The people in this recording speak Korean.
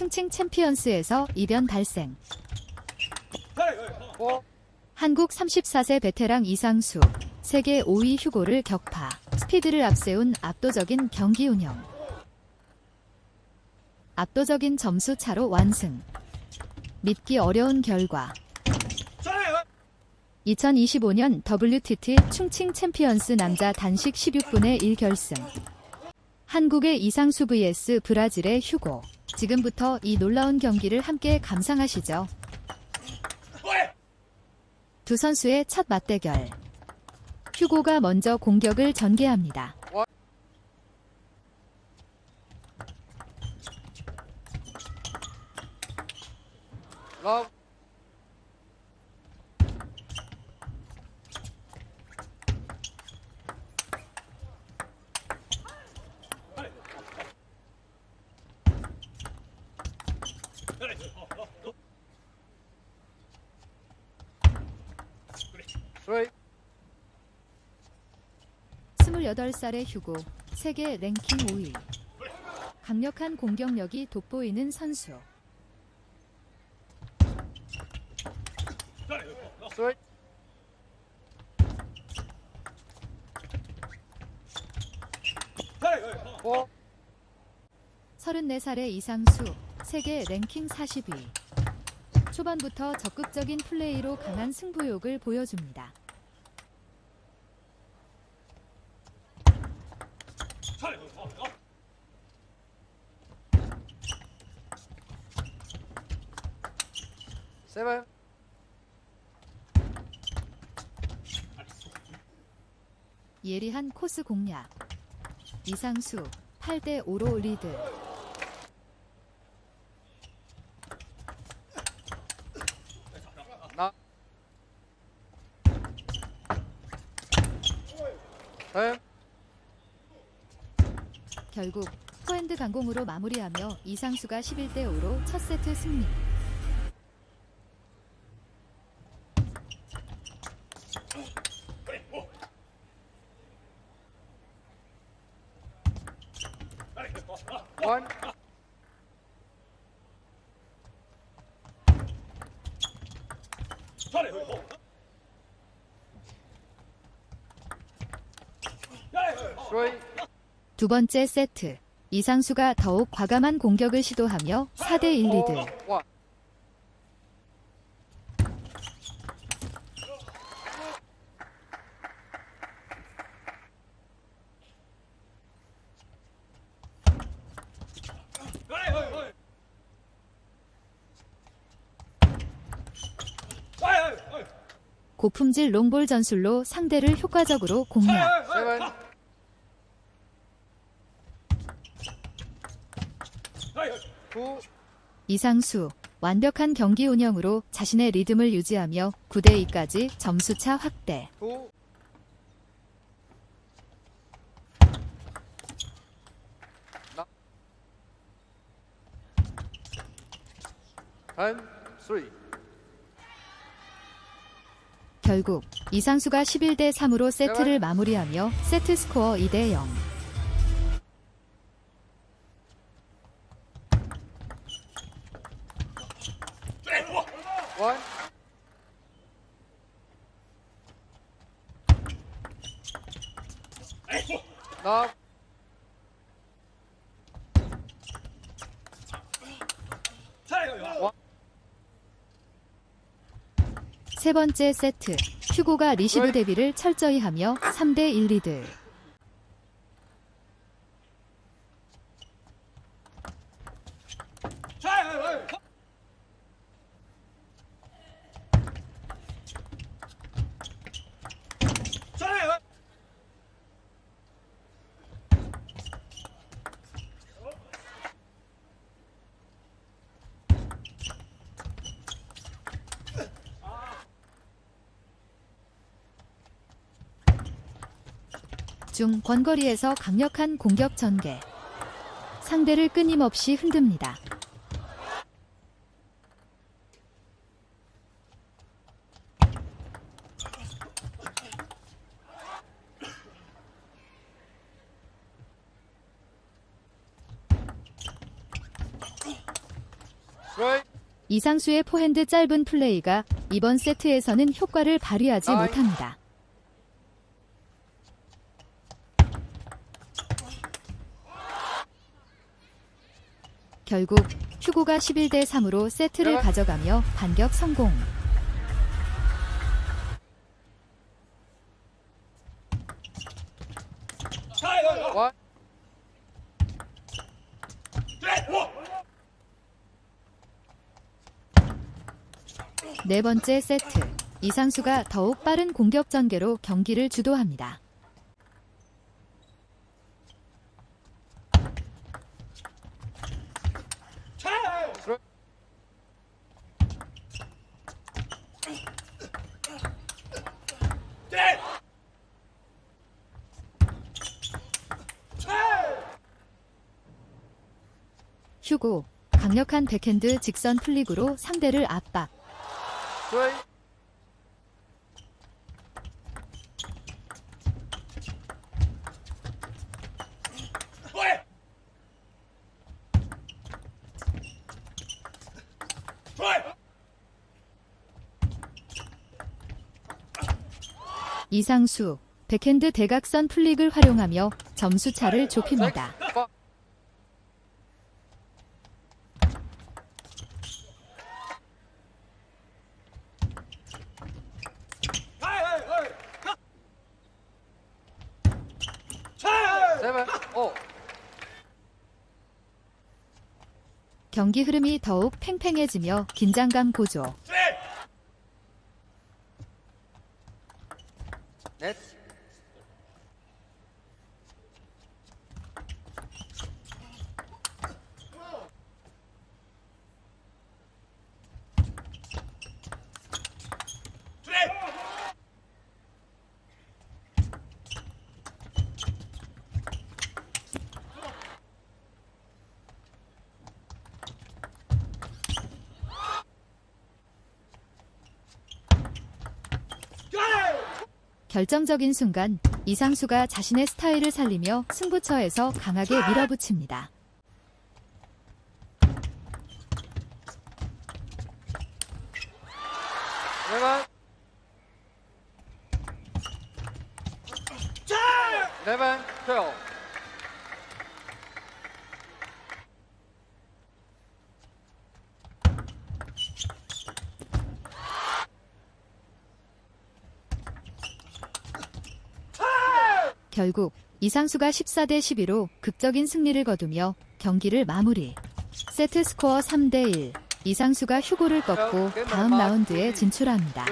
충칭 챔피언스에서 이변 발생. 어? 한국 34세 베테랑 이상수, 세계 5위 휴고를 격파, 스피드를 앞세운 압도적인 경기 운영. 압도적인 점수 차로 완승. 믿기 어려운 결과. 2025년 WTT 충칭 챔피언스 남자 단식 16분의 1 결승. 한국의 이상수 vs 브라질의 휴고. 지금부터 이 놀라운 경기를 함께 감상하시죠. 두 선수의 첫 맞대결. 휴고가 먼저 공격을 전개합니다. 러브 스트레이 28살의 휴고, 세계 랭킹 5위. 강력한 공격력이 돋보이는 선수. 스트레이 포 34살의 이상수, 세계 랭킹 40위. 초반부터 적극적인 플레이로 강한 승부욕을 보여줍니다. 세븐 예리한 코스 공략. 이상수, 8대 5로 리드. 템 결국 포핸드 강공으로 마무리하며 이상수가 11대 5로 첫 세트 승리. 원 스트레이 두 번째 세트. 이상수가 더욱 과감한 공격을 시도하며 4대 1 리드. 원 고품질 롱볼 전술로 상대를 효과적으로 공략. 세븐 투 이상수 완벽한 경기 운영으로 자신의 리듬을 유지하며 9대 2까지 점수차 확대. 결국 이상수가 11대 3으로 세트를 마무리하며 세트 스코어 2대 0. 원 나. 세 번째 세트. 휴고가 리시브 대비를 철저히 하며 3대 1 리드. 중 권거리에서 강력한 공격 전개. 상대를 끊임없이 흔듭니다. 이상수의 포핸드 짧은 플레이가 이번 세트에서는 효과를 발휘하지. 못합니다. 결국 휴고가 11대 3으로 세트를 가져가며 반격 성공. 네 번째 세트. 이상수가 더욱 빠른 공격 전개로 경기를 주도합니다. 휴고. 강력한 백핸드 직선 플릭으로 상대를 압박. Three. 이상수. 백핸드 대각선 플릭을 활용하며 점수 차를 좁힙니다. Seven. Oh. 경기 흐름이 더욱 팽팽해지며 긴장감 고조. Net. 결정적인 순간 이상수가 자신의 스타일을 살리며 승부처에서 강하게 밀어붙입니다. Eleven. Eleven. Twelve. 결국 이상수가 14대 12로 극적인 승리를 거두며 경기를 마무리. 세트 스코어 3대 1. 이상수가 휴고를 꺾고 다음 라운드에 진출합니다.